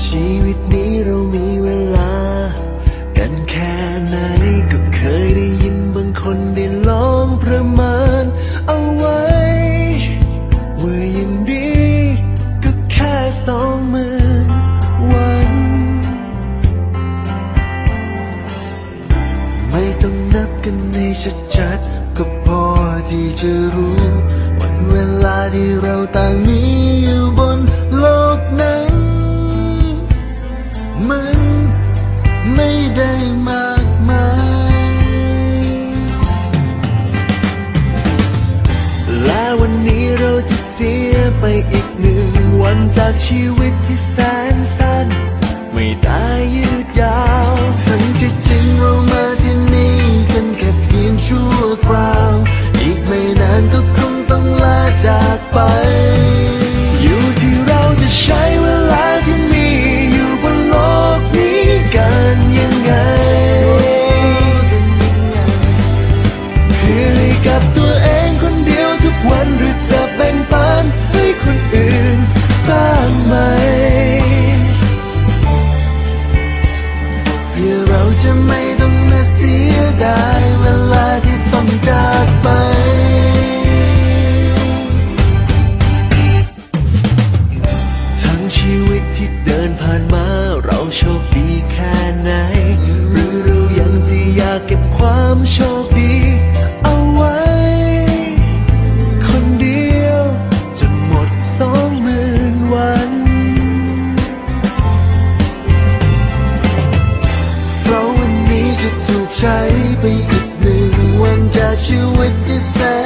ชีวิตนี้เรามีเวลา กันแค่ไหนก็เคยได้ยินบางคนได้ลองประมาณ เอาไว้ว่ายังดีก็แค่สองหมื่นวัน ไม่ต้องนับกันในชัดๆก็พอที่จะรู้วันเวลาาที่เราต่างมีอยู่บนโลกนั้น มันไม่ได้มากมายและวันนี้เราจะเสียไปอีกหนึ่งวันจากชีวิตที่แสนสั้น ไม่ได้ยืดยาวทั้งที่ วันจาก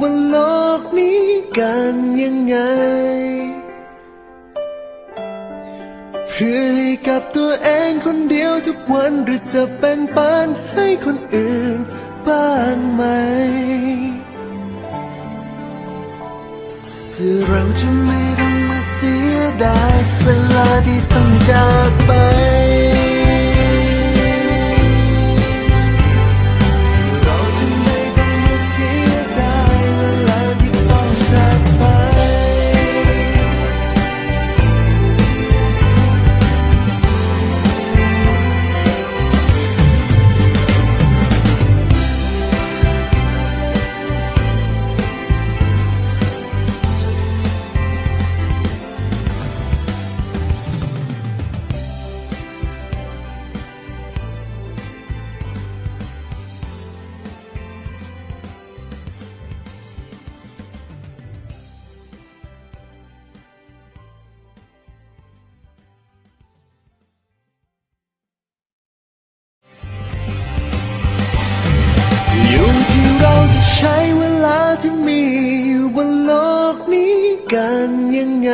บนโลกนี้กันยังไง เพื่อให้กับตัวเองคนเดียวทุกวันหรือจะแบ่งปันให้คนอื่นบ้างไหม เพื่อเราจะไม่ต้องมาเสียดายเวลาที่ต้องจากไป กันยังไง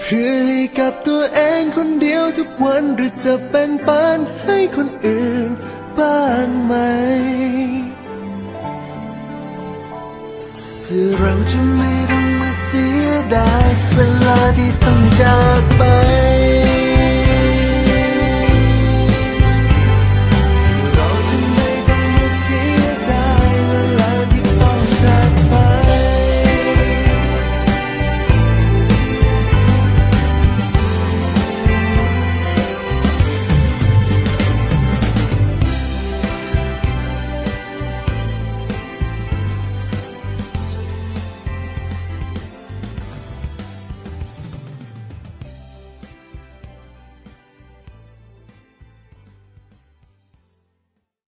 เพื่อให้กับตัวเองคนเดียวทุกวันหรือจะแบ่งปันให้คนอื่นบ้างไหม เพื่อเราจะไม่ต้องมาเสียดายเวลาที่ต้องจากไป